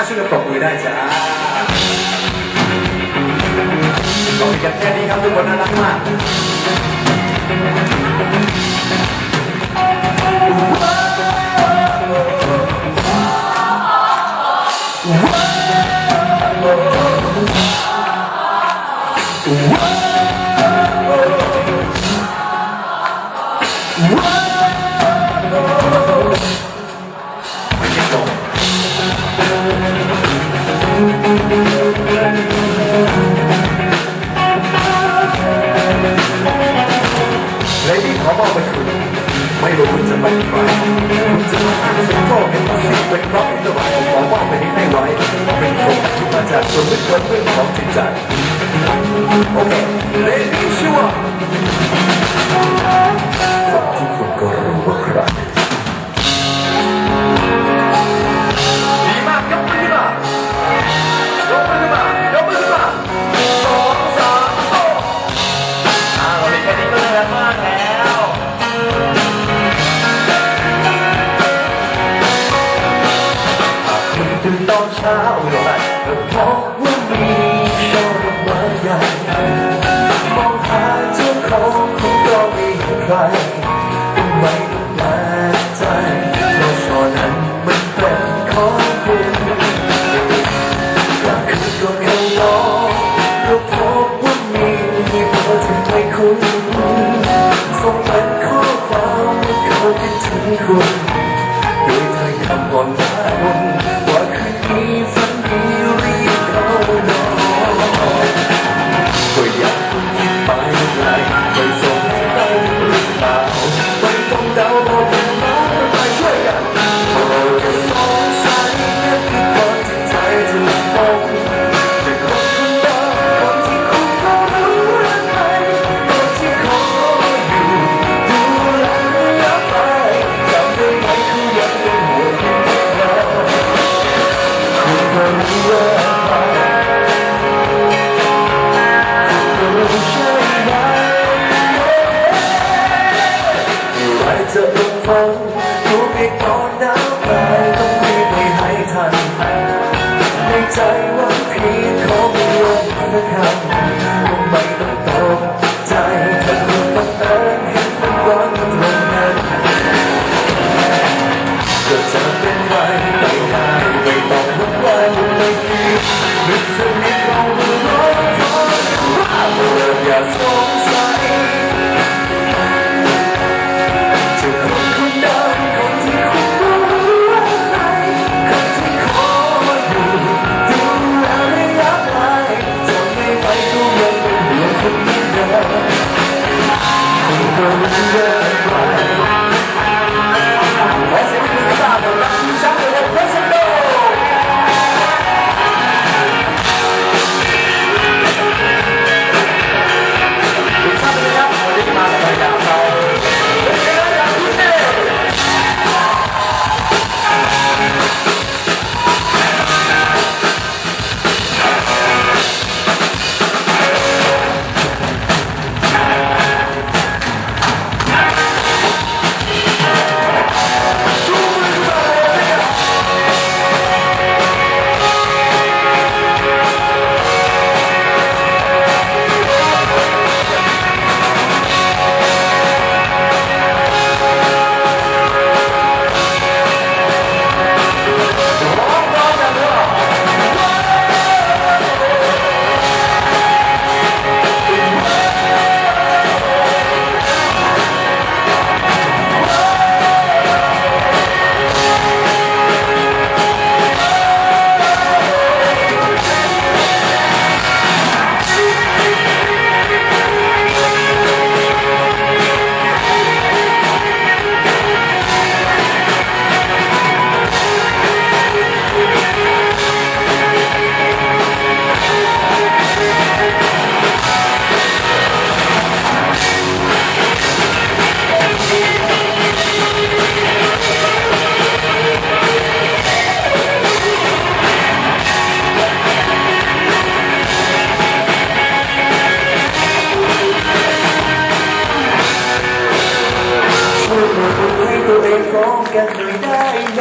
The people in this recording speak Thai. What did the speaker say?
าช่วยกันตบมือได้จ้าขอบคุณแค่นี้ครับทุกคนน่ารักมาก และนี่ขอมอบให้คุณไม่ว่าคุณจะเป็นใครคุณจะมาอ้างสิงโตเป็นภาษีเป็นเพราะอินทบาทผมขอมอบไปนี้ให้ไว้เป็นครงที่มาจากส่วนลึกเรื่องของจิตใจโอเคเลดี้ชัวร์ เช้าเท่าไหร่ก็พบว่ามีโช่อดอกไม้ใหญ่มองหาเจ้าของคงก็ไม่เห็นใครก็ไม่ต้องแปลกใจเพราะช่อนั้นมันเป็นของคุณอยากคืนก็เข้ารอก็พบว่ามีเบอร์ที่ไม่คุ้นส่งเป็นข้อความว่าเขาคิดถึงคุณโดยเธอย้ำก่อนหวาน ใจ ใจว่าเพียงขอไม่ลงสักคำก็ไม่ต้องตกใจถ้าคุณบังเอิญเห็นมันร้อนตรงนั้นก็จะเป็นไร ให้ตัวเองฟ้องกันหน่อยได้ไหม